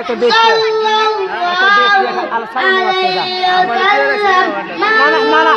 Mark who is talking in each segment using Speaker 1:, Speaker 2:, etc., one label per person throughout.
Speaker 1: একটা দেখছে একটা দেখছি এখন আলো সামনে না না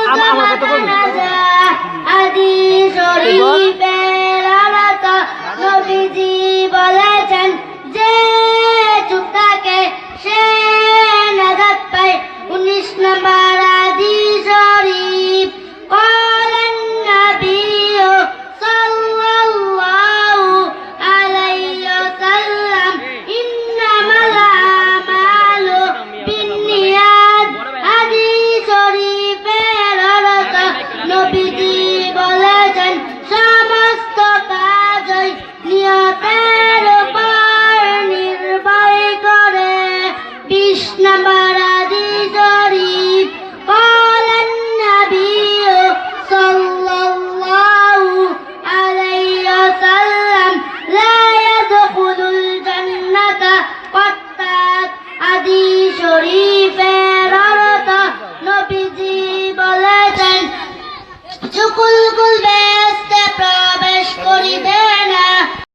Speaker 1: কই